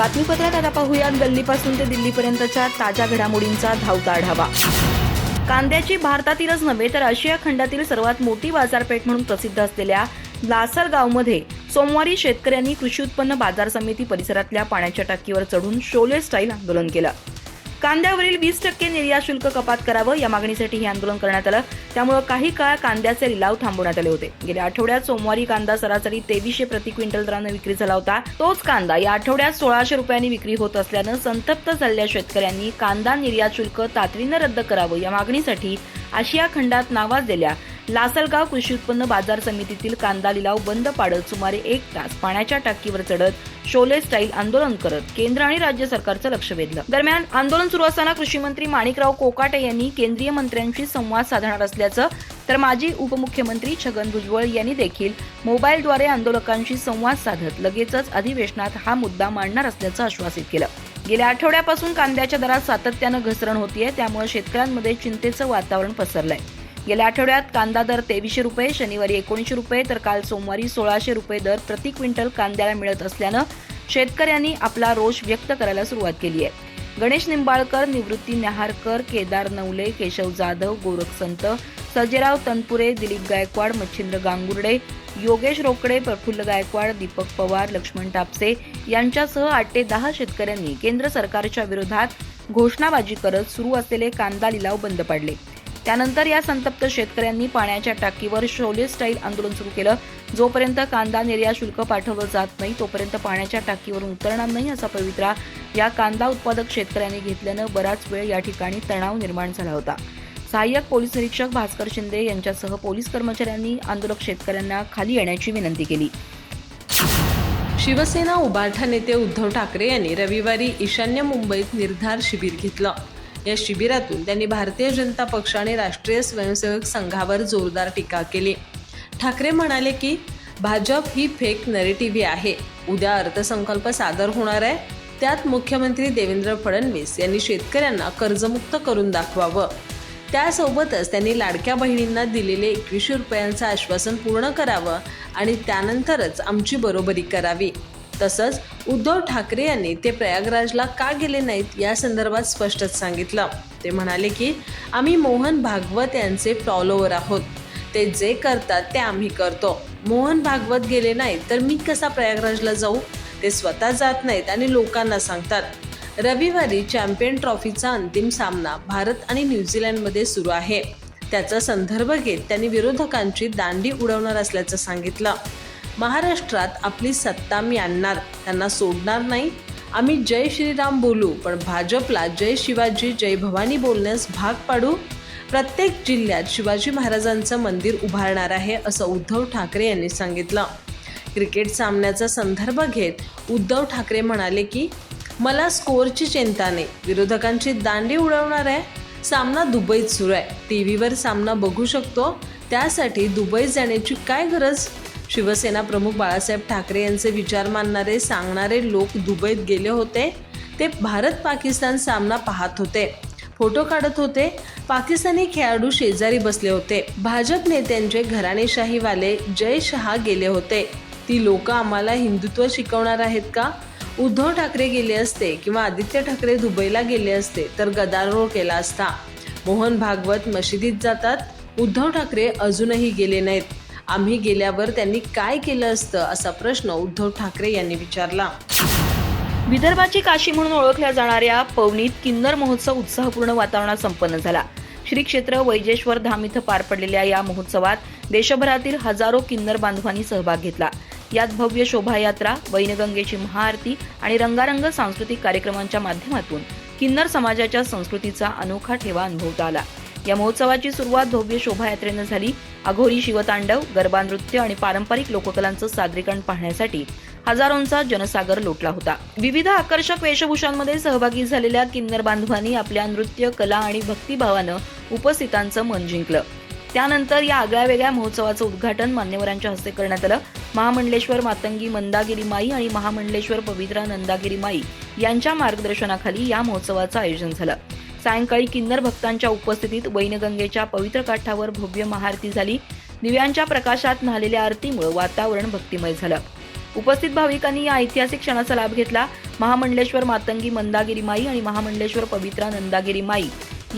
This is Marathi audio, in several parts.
बातमीपत्रात आता पाहूयात. गल्लीपासून ते दिल्लीपर्यंतच्या ताज्या घडामोडींचा धावता आढावा. कांद्याची भारतातीलच नव्हे तर आशिया खंडातील सर्वात मोठी बाजारपेठ म्हणून प्रसिद्ध असलेल्या लासलगावमध्ये सोमवारी शेतकऱ्यांनी कृषी उत्पन्न बाजार समिती परिसरातल्या पाण्याच्या टाकीवर चढून शोले स्टाईल आंदोलन केलं. कांद्यावरील वीस टक्के निर्यात शुल्क कपात करावं या मागणीसाठी हे आंदोलन करण्यात आलं. त्यामुळे काही काळ कांद्याचे लिलाव थांबवण्यात आले होते. गेल्या आठवड्यात सोमवारी कांदा सरासरी तेवीसशे प्रति क्विंटल दरानं विक्री झाला होता. तोच कांदा या आठवड्यात सोळाशे रुपयांनी विक्री होत असल्यानं संतप्त झालेल्या शेतकऱ्यांनी कांदा निर्यात शुल्क तातडीनं रद्द करावं या मागणीसाठी आशिया खंडात नावाजलेल्या लासलगाव कृषी उत्पन्न बाजार समितीतील कांदा लिलाव बंद पाडत सुमारे एक तास पाण्याच्या टाकीवर चढत शोले स्टाईल आंदोलन करत केंद्र आणि राज्य सरकारचं लक्ष वेधलं. दरम्यान आंदोलन सुरू असताना कृषी मंत्री माणिकराव कोकाटे यांनी केंद्रीय मंत्र्यांशी संवाद साधणार असल्याचं तर माजी उपमुख्यमंत्री छगन भुजबळ यांनी देखील मोबाईलद्वारे आंदोलकांशी संवाद साधत लगेचच अधिवेशनात हा मुद्दा मांडणार असल्याचं आश्वासित केलं. गेल्या आठवड्यापासून कांद्याच्या दरात सातत्यानं घसरण होतीये त्यामुळे शेतकऱ्यांमध्ये चिंतेचं वातावरण पसरलंय. गेल्या आठवड्यात कांदा दर तेवीसशे रुपये शनिवारी एकोणीसशे रुपये तर काल सोमवारी सोळाशे रुपये दर प्रति क्विंटल कांद्याला मिळत असल्यानं शेतकऱ्यांनी आपला रोष व्यक्त करायला सुरुवात केली आहे. गणेश निंबाळकर निवृत्ती न्याहारकर केदार नवले केशव जाधव गोरख संत सजेराव तनपुरे दिलीप गायकवाड मच्छिंद्र गांगुर्डे योगेश रोकडे प्रफुल्ल गायकवाड दीपक पवार लक्ष्मण टापसे यांच्यासह आठ ते दहा शेतकऱ्यांनी केंद्र सरकारच्या विरोधात घोषणाबाजी करत सुरू असलेले कांदा लिलाव बंद पाडले. त्यानंतर या संतप्त शेतकऱ्यांनी पाण्याच्या टाकीवर शोले स्टाईल आंदोलन सुरू केलं. जोपर्यंत कांदा निर्यात शुल्क पाठवलं जात नाही तोपर्यंत पाण्याच्या टाकीवरून उतरणार नाही असा पवित्रा या कांदा उत्पादक शेतकऱ्यांनी घेतल्यानं बराच वेळ या ठिकाणी तणाव निर्माण झाला होता. सहाय्यक पोलीस निरीक्षक भास्कर शिंदे यांच्यासह पोलीस कर्मचाऱ्यांनी आंदोलक शेतकऱ्यांना खाली येण्याची विनंती केली. शिवसेना उबाठा नेते उद्धव ठाकरे यांनी रविवारी ईशान्य मुंबईत निर्धार शिबिर घेतलं. या शिबिरातून त्यांनी भारतीय जनता पक्ष आणि राष्ट्रीय स्वयंसेवक संघावर जोरदार टीका केली. ठाकरे म्हणाले की भाजप ही फेक नरेटिव्ही आहे. उद्या अर्थसंकल्प सादर होणार आहे. त्यात मुख्यमंत्री देवेंद्र फडणवीस यांनी शेतकऱ्यांना कर्जमुक्त करून दाखवावं. त्यासोबतच त्यांनी लाडक्या बहिणींना दिलेले एकवीसशे रुपयांचं आश्वासन पूर्ण करावं आणि त्यानंतरच आमची बरोबरी करावी. तसंच उद्धव ठाकरे यांनी ते प्रयागराजला का गेले नाहीत या संदर्भात स्पष्टच सांगितलं. ते म्हणाले की आम्ही मोहन भागवत यांचे फॉलोवर आहोत. ते जे करतात ते आम्ही करतो. मोहन भागवत गेले नाहीत तर मी कसा प्रयागराजला जाऊ? ते स्वतः जात नाहीत आणि लोकांना सांगतात. रविवारी चॅम्पियन ट्रॉफीचा अंतिम सामना भारत आणि न्यूझीलंडमध्ये सुरू आहे. त्याचा संदर्भ घेत त्यांनी विरोधकांची दांडी उडवणार असल्याचं सांगितलं. महाराष्ट्रात आपली सत्ता मी आणणार त्यांना सोडणार नाही. आम्ही जय श्रीराम बोलू पण भाजपला जय शिवाजी जय भवानी बोलण्यास भाग पाडू? प्रत्येक जिल्ह्यात शिवाजी महाराजांचं मंदिर उभारणार आहे असं उद्धव ठाकरे यांनी सांगितलं. क्रिकेट सामन्याचा संदर्भ घेत उद्धव ठाकरे म्हणाले की मला स्कोअरची चिंता नाही विरोधकांची दांडी उडवणार आहे. सामना दुबईत सुरू आहे. टी व्हीवर सामना बघू शकतो. त्यासाठी दुबईत जाण्याची काय गरज? शिवसेना प्रमुख बाळासाहेब ठाकरे यांचे विचार मानणारे सांगणारे लोक दुबईत गेले होते. ते भारत पाकिस्तान सामना पाहत होते. फोटो काढत होते. पाकिस्तानी खेळाडू शेजारी बसले होते. भाजप नेत्यांचे घराणेशाहीवाले जय शहा गेले होते. ती लोक आम्हाला हिंदुत्व शिकवणार आहेत का? उद्धव ठाकरे गेले असते किंवा आदित्य ठाकरे दुबईला गेले असते तर गदारोळ केला असता. मोहन भागवत मशिदीत जातात. उद्धव ठाकरे अजूनही गेले नाहीत. आम्ही गेल्यावर त्यांनी काय केलं असतं असा प्रश्न उद्धव ठाकरे यांनी विचारला. विदर्भाची काशी म्हणून ओळखल्या जाणाऱ्या पवनीत किन्नर महोत्सव उत्साहपूर्ण वातावरणात संपन्न झाला. श्री क्षेत्र वैजेश्वर धाम इथं पार पडलेल्या या महोत्सवात देशभरातील हजारो किन्नर बांधवांनी सहभाग घेतला. यात भव्य शोभायात्रा वैनगंगेची महाआरती आणि रंगारंग सांस्कृतिक कार्यक्रमांच्या माध्यमातून किन्नर समाजाच्या संस्कृतीचा अनोखा ठेवा अनुभवता आला. या महोत्सवाची सुरुवात भव्य शोभायात्रेनं झाली. अघोरी शिवतांडव गरबा नृत्य आणि पारंपरिक लोककलांचं सादरीकरण पाहण्यासाठी हजारोंचा जनसागर लोटला होता. विविध आकर्षक वेशभूषांमध्ये सहभागी झालेल्या किन्नर बांधवांनी आपल्या नृत्य कला आणि भक्तिभावानं उपस्थितांचं मन जिंकलं. त्यानंतर या आगळ्या वेगळ्या महोत्सवाचं उद्घाटन मान्यवरांच्या हस्ते करण्यात आलं. महामंडलेश्वर मातंगी मंदागिरी माई आणि महामंडलेश्वर पवित्रा नंदागिरी माई यांच्या मार्गदर्शनाखाली या महोत्सवाचं आयोजन झालं. सायंकाळी किन्नर भक्तांच्या उपस्थितीत वैनगंगेच्या पवित्र काठावर भव्य महाआरती झाली. दिव्यांच्या प्रकाशात न्हालेल्या आरतीमुळे वातावरण भक्तिमय झालं. उपस्थित भाविकांनी या ऐतिहासिक क्षणाचा लाभ घेतला. महामंडलेश्वर मातंगी मंदागिरी माई आणि महामंडलेश्वर पवित्रा नंदागिरी माई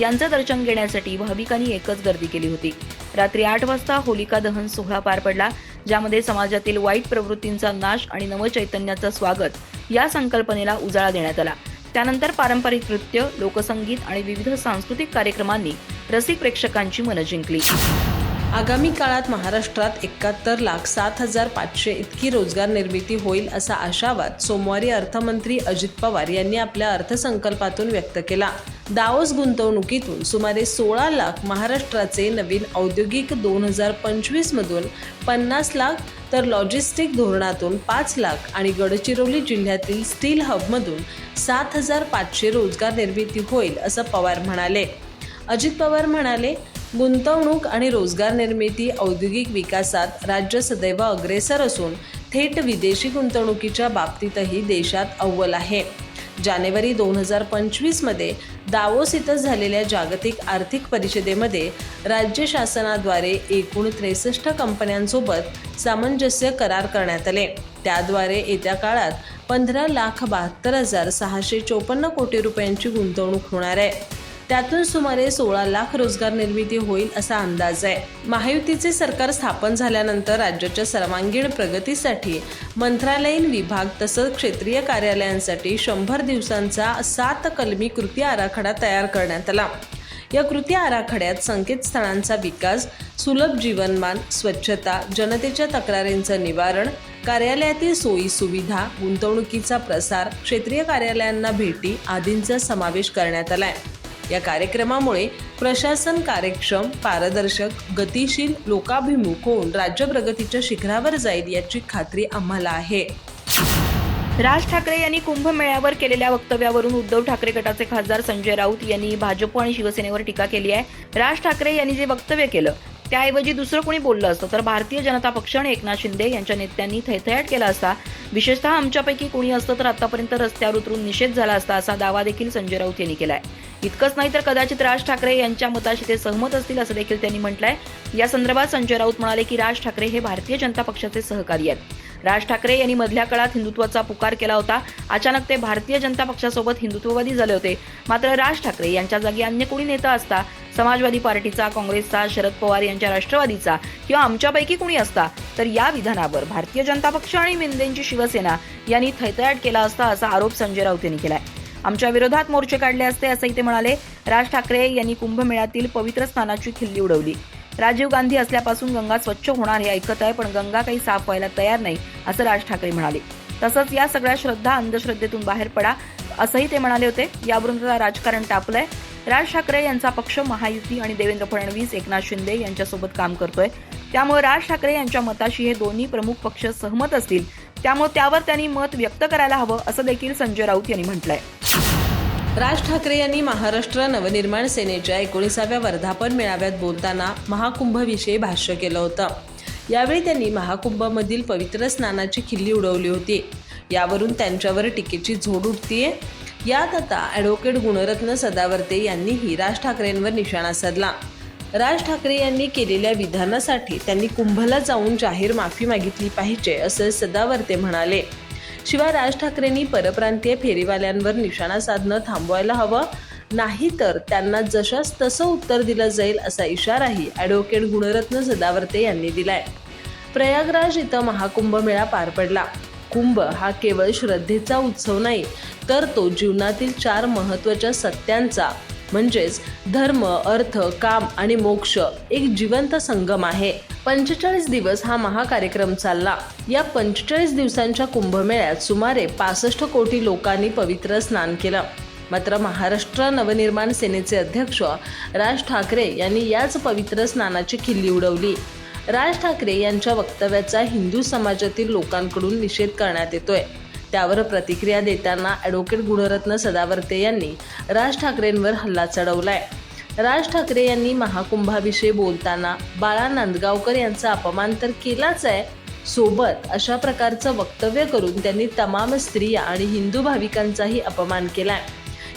यांचं दर्शन घेण्यासाठी भाविकांनी एकच गर्दी केली होती. रात्री आठ वाजता होलिका दहन सोहळा पार पडला ज्यामध्ये समाजातील वाईट प्रवृत्तींचा नाश आणि नवचैतन्याचं स्वागत या संकल्पनेला उजाळा देण्यात आला. त्यानंतर पारंपरिक नृत्य लोकसंगीत आणि विविध सांस्कृतिक कार्यक्रमांनी रसिक प्रेक्षकांची मनं जिंकली. आगामी काळात महाराष्ट्रात एकाहत्तर लाख सात हजार पाचशे इतकी रोजगार निर्मिती होईल असा आशावाद सोमवारी अर्थमंत्री अजित पवार यांनी आपल्या अर्थसंकल्पातून व्यक्त केला. दावोस गुंतवणुकीतून सुमारे सोळा लाख महाराष्ट्राचे नवीन औद्योगिक दोन हजार पंचवीसमधून पन्नास लाख तर लॉजिस्टिक धोरणातून पाच लाख आणि गडचिरोली जिल्ह्यातील स्टील हबमधून सात हजार पाचशे रोजगार निर्मिती होईल असं पवार म्हणाले. अजित पवार म्हणाले गुंतवणूक आणि रोजगार निर्मिती औद्योगिक विकासात राज्य सदैव अग्रेसर असून थेट विदेशी गुंतवणुकीच्या बाबतीतही देशात अव्वल आहे. जानेवारी दोन हजार पंचवीसमध्ये दावोस इथं झालेल्या जागतिक आर्थिक परिषदेमध्ये राज्य शासनाद्वारे एकूण त्रेसष्ट कंपन्यांसोबत सामंजस्य करार करण्यात आले. त्याद्वारे येत्या काळात पंधरा लाख बहात्तर हजार सहाशे चोपन्न कोटी रुपयांची गुंतवणूक होणार आहे. त्यातून सुमारे सोळा लाख रोजगार निर्मिती होईल असा अंदाज आहे. महायुतीचे सरकार स्थापन झाल्यानंतर राज्याच्या सर्वांगीण प्रगतीसाठी मंत्रालयीन विभाग तसंच क्षेत्रीय कार्यालयांसाठी शंभर दिवसांचा सात कलमी कृती आराखडा तयार करण्यात आला. या कृती आराखड्यात संकेतस्थळांचा विकास सुलभ जीवनमान स्वच्छता जनतेच्या तक्रारींचं निवारण कार्यालयातील सोयी सुविधा गुंतवणुकीचा प्रसार क्षेत्रीय कार्यालयांना भेटी आदींचा समावेश करण्यात आला आहे या कार्यक्रमामुळे प्रशासन कार्यक्षम पारदर्शक गतिशील लोकाभिमुख होऊन राज्य प्रगतीच्या शिखरावर जाईल याची खात्री आम्हाला आहे. राज ठाकरे यांनी कुंभमेळ्यावर केलेल्या वक्तव्यावरून उद्धव ठाकरे गटाचे खासदार संजय राऊत यांनी भाजप आणि शिवसेनेवर टीका केली आहे. राज ठाकरे यांनी जे वक्तव्य केलं त्याऐवजी दुसरं कोणी बोललं असतं तर भारतीय जनता पक्ष आणि एकनाथ शिंदे यांच्या नेत्यांनी थैथयाट केला असता. विशेषतः आमच्यापैकी कोणी असतं तर आतापर्यंत रस्त्यावर उतरून निषेध झाला असता असा दावा देखील संजय राऊत यांनी केला आहे इतकंच नाही तर कदाचित राज ठाकरे यांच्या मताशी ते सहमत असतील असं देखील त्यांनी म्हटलंय. या संदर्भात संजय राऊत म्हणाले की राज ठाकरे हे भारतीय जनता पक्षाचे सहकारी आहेत. राज ठाकरे यांनी मधल्या काळात हिंदुत्वाचा पुकार केला होता. अचानक ते भारतीय जनता पक्षासोबत हिंदुत्ववादी झाले होते. मात्र राज ठाकरे यांच्या जागी अन्य कोणी नेता असता समाजवादी पार्टीचा काँग्रेसचा शरद पवार यांच्या राष्ट्रवादीचा किंवा आमच्यापैकी कोणी असता तर या विधानावर भारतीय जनता पक्ष आणि मेंदेंची शिवसेना यांनी थैतयाट केला असता असा आरोप संजय राऊत यांनी केलाय. आमच्या विरोधात मोर्चे काढले असते असंही ते म्हणाले. राज ठाकरे यांनी कुंभमेळ्यातील पवित्र स्नानाची खिल्ली उडवली. राजीव गांधी असल्यापासून गंगा स्वच्छ होणार हे ऐकत आहे पण गंगा काही साफ व्हायला तयार नाही असं राज ठाकरे म्हणाले. तसंच या सगळ्या श्रद्धा अंधश्रद्धेतून बाहेर पडा असंही ते म्हणाले होते. यावरून त्याला राजकारण टापलंय राज ठाकरे यांचा पक्ष महायुती आणि देवेंद्र फडणवीस एकनाथ शिंदे यांच्यासोबत काम करतोय. त्यामुळे राज ठाकरे यांच्या मताशी हे दोन्ही प्रमुख पक्ष सहमत असतील. त्यामुळे त्यावर त्यांनी मत व्यक्त करायला हवं असं देखील संजय राऊत यांनी म्हटलंय. राज ठाकरे यांनी महाराष्ट्र नवनिर्माण सेनेच्या एकोणीसाव्या वर्धापन मेळाव्यात बोलताना महाकुंभविषयी भाष्य केलं होतं. यावेळी त्यांनी महाकुंभमधील पवित्र स्नानाची खिल्ली उडवली होती. यावरून त्यांच्यावर टीकेची झोड उठतीये. यात आता ॲडव्होकेट गुणरत्न सदावर्ते यांनीही राज ठाकरेंवर निशाणा साधला. राज ठाकरे यांनी केलेल्या विधानासाठी त्यांनी कुंभला जाऊन जाहीर माफी मागितली पाहिजे असं सदावर्ते म्हणाले. शिवाय राज ठाकरेंनी परप्रांतीय फेरीवाल्यांवर निशाणा साधणं थांबवायला हवं. नाही तर त्यांना जशास तसं उत्तर दिलं जाईल असा इशाराही ॲडव्होकेट गुणरत्न सदावर्ते यांनी दिलाय. प्रयागराज इथं महाकुंभ मेळा पार पडला. कुंभ हा केवळ श्रद्धेचा उत्सव नाही तर तो जीवनातील चार महत्त्वाच्या सत्यांचा म्हणजेच धर्म अर्थ काम आणि मोक्ष एक जिवंत संगम आहे. पंचेचाळीस दिवस हा महाकार्यक्रम चालला. या पंचेचाळीस दिवसांच्या कुंभमेळ्यात सुमारे पासष्ट कोटी लोकांनी पवित्र स्नान केलं. मात्र महाराष्ट्र नवनिर्माण सेनेचे अध्यक्ष राज ठाकरे यांनी याच पवित्र स्नानाची खिल्ली उडवली. राज ठाकरे यांच्या वक्तव्याचा हिंदू समाजातील लोकांकडून निषेध करण्यात येतोय. त्यावर प्रतिक्रिया देताना ॲडव्होकेट गुणरत्न सदावर्ते यांनी राज ठाकरेंवर हल्ला चढवलाय. राज ठाकरे यांनी महाकुंभाविषयी बोलताना बाळा नांदगावकर यांचा अपमान तर केलाच आहे. सोबत अशा प्रकारचं वक्तव्य करून त्यांनी तमाम स्त्रिया आणि हिंदू भाविकांचाही अपमान केलाय.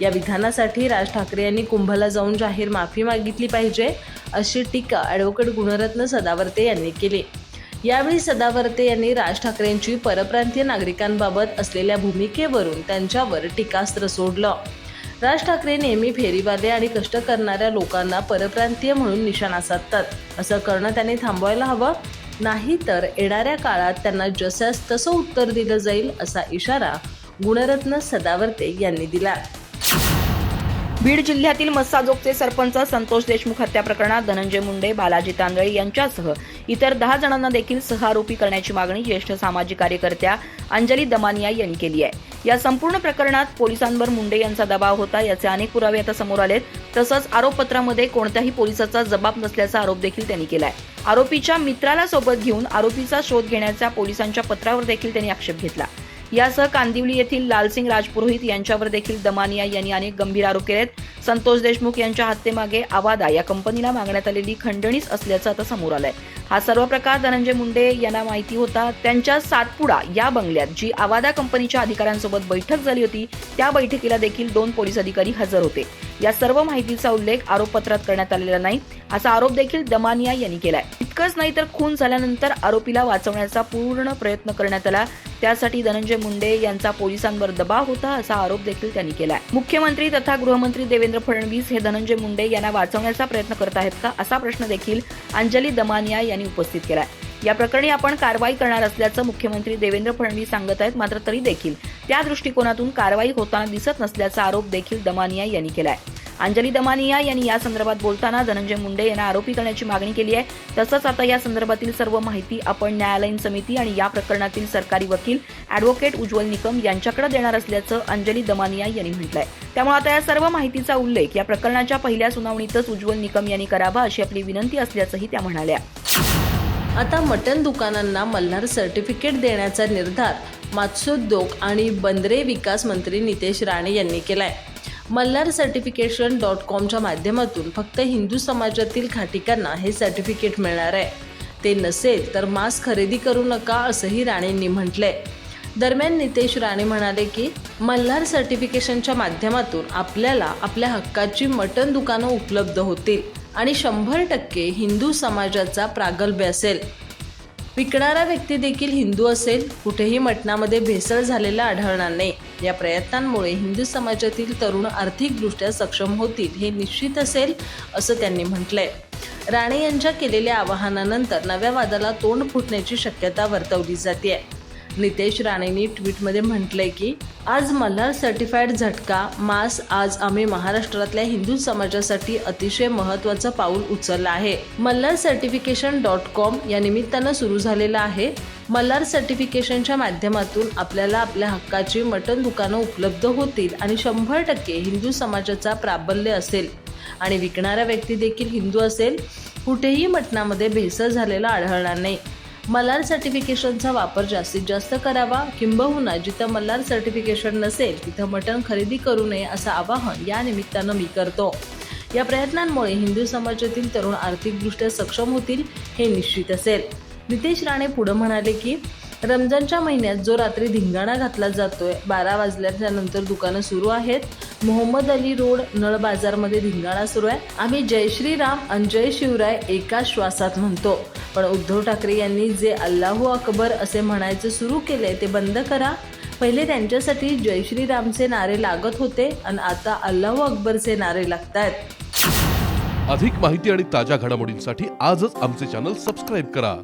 या विधानासाठी राज ठाकरे यांनी कुंभला जाऊन जाहीर माफी मागितली पाहिजे अशी टीका ॲडव्होकेट गुणरत्न सदावर्ते यांनी केली. यावेळी सदावर्ते यांनी राज ठाकरेंची परप्रांतीय नागरिकांबाबत असलेल्या भूमिकेवरून त्यांच्यावर टीकास्त्र सोडलं. राज ठाकरे नेहमी फेरीवाले आणि कष्ट करणाऱ्या लोकांना परप्रांतीय म्हणून निशाणा साधतात. असं करणं त्यांनी थांबवायला हवं. नाही तर येणाऱ्या काळात त्यांना जसंच तसं उत्तर दिलं जाईल असा इशारा गुणरत्न सदावर्ते यांनी दिला. बीड जिल्ह्यातील मस्साजोगचे सरपंच संतोष देशमुख हत्या प्रकरणात धनंजय मुंडे बालाजी तांदळे यांच्यासह इतर दहा जणांना देखील सहआरोपी करण्याची मागणी ज्येष्ठ सामाजिक कार्यकर्त्या अंजली दमानिया यांनी केली आहे. या संपूर्ण प्रकरणात पोलिसांवर मुंडे यांचा दबाव होता याचे अनेक पुरावे आता समोर आलेत. तसंच आरोपपत्रामध्ये कोणत्याही पोलिसाचा जबाब नसल्याचा आरोप देखील त्यांनी केलाय. आरोपीच्या मित्राला सोबत घेऊन आरोपीचा शोध घेण्याच्या पोलिसांच्या पत्रावर देखील त्यांनी आक्षेप घेतला. यासह कांदिवली येथील लालसिंग राजपुरोहित यांच्यावर देखील दमानिया यांनी अनेक गंभीर आरोप केलेत. संतोष देशमुख यांच्या हत्येमागे आवादा या कंपनीला मागण्यात आलेली खंडणीच असल्याचं आता समोर आलंय. हा सर्व प्रकार धनंजय मुंडे यांना माहिती होता. त्यांच्या सातपुडा या बंगल्यात जी आवादा कंपनीच्या अधिकाऱ्यांसोबत बैठक झाली होती त्या बैठकीला देखील दोन पोलीस अधिकारी हजर होते. या सर्व माहितीचा उल्लेख आरोपपत्रात करण्यात आलेला नाही असा आरोप देखील दमानिया यांनी केलाय. इतकंच नाही तर खून झाल्यानंतर आरोपीला वाचवण्याचा पूर्ण प्रयत्न करण्यात आला. त्यासाठी धनंजय मुंडे यांचा पोलिसांवर दबाव होता असा आरोप देखील त्यांनी केलाय. मुख्यमंत्री तथा गृहमंत्री देवेंद्र फडणवीस हे धनंजय मुंडे यांना वाचवण्याचा प्रयत्न करत आहेत का असा प्रश्न देखील अंजली दमानिया यांनी उपस्थित केलाय. या प्रकरणी आपण कारवाई करणार असल्याचं मुख्यमंत्री देवेंद्र फडणवीस सांगत आहेत मात्र तरी देखील. त्या दृष्टिकोनातून कारवाई होताना दिसत नसल्याचा आरोप देखील दमानिया यांनी केलाय. अंजली दमानिया यांनी या संदर्भात बोलताना धनंजय मुंडे यांना आरोपी करण्याची मागणी केली आहे. तसंच आता या संदर्भातील सर्व माहिती आपण न्यायालयीन समिती आणि या प्रकरणातील सरकारी वकील अॅडव्होकेट उज्ज्वल निकम यांच्याकडे देणार असल्याचं अंजली दमानिया यांनी म्हटलंय. त्यामुळे आता या सर्व माहितीचा उल्लेख या प्रकरणाच्या पहिल्या सुनावणीतच उज्ज्वल निकम यांनी करावा अशी आपली विनंती असल्याचंही त्या म्हणाल्या. आता मटन दुकानांना मल्हार सर्टिफिकेट देण्याचा निर्धार मत्स्योद्योग आणि बंदरे विकास मंत्री नितेश राणे यांनी केलाय. मल्हार सर्टिफिकेशन डॉट कॉमच्या माध्यमातून फक्त हिंदू समाजातील खाटिकांना हे सर्टिफिकेट मिळणार आहे. ते नसेल तर मास्क खरेदी करू नका असंही राणेंनी म्हटलंय. दरम्यान नितेश राणे म्हणाले की मल्हार सर्टिफिकेशनच्या माध्यमातून आपल्याला आपल्या हक्काची मटण दुकानं उपलब्ध होतील आणि शंभर टक्के हिंदू समाजाचा प्रागल्भ्य असेल. विकणारा व्यक्ती देखील हिंदू असेल कुठेही मटणामध्ये भेसळ झालेला आढळणार नाही. या प्रयत्नांमुळे हिंदू समाजातील तरुण आर्थिकदृष्ट्या सक्षम होतील हे निश्चित असेल असं त्यांनी म्हटलंय. राणे यांच्या केलेल्या आवाहनानंतर नव्या वादाला तोंड फुटण्याची शक्यता वर्तवली जाते नितेश राणेंनी ट्विटमध्ये म्हटलंय की आज मल्हार सर्टिफाईड झटका मास आज आम्ही महाराष्ट्रातल्या हिंदू समाजासाठी अतिशय महत्वाचं पाऊल उचललं आहे. मल्हार सर्टिफिकेशन डॉट कॉम या निमित्तानं सुरू झालेलं आहे. मल्हार सर्टिफिकेशनच्या माध्यमातून आपल्याला आपल्या हक्काची मटण दुकानं उपलब्ध होतील आणि शंभर टक्के हिंदू समाजाचा प्राबल्य असेल. आणि विकणारा व्यक्ती देखील हिंदू असेल. कुठेही मटणामध्ये भेसळ झालेला आढळणार नाही. मल्हार सर्टिफिकेशनचा वापर जास्तीत जास्त करावा किंबहुना जिथं मल्हार सर्टिफिकेशन नसेल तिथं मटण खरेदी करू नये असं आवाहन या निमित्तानं मी करतो. या प्रयत्नांमुळे हिंदू समाजातील तरुण आर्थिकदृष्ट्या सक्षम होतील हे निश्चित असेल. नितेश राणे पुढे म्हणाले की रमजानच्या महिन्यात जो रात्री धिंगाणा घातला जातोय बारा वाजल्याच्या नंतर दुकानं सुरू आहेत मोहम्मद अली रोड नळ बाजारमध्ये धिंगाणा सुरू आहे. आम्ही जय श्रीराम आणि जय शिवराय एका श्वासात म्हणतो. पण उद्धव ठाकरे यांनी जे अल्लाहू अकबर असे म्हणायचं सुरू केले ते बंद करा. पहिले त्यांच्यासाठी जय श्रीरामचे नारे लागत होते आणि आता अल्लाहू अकबरचे नारे लागतायत. अधिक माहिती आणि ताज्या घडामोडींसाठी आजच आमचे चॅनल सबस्क्राईब करा.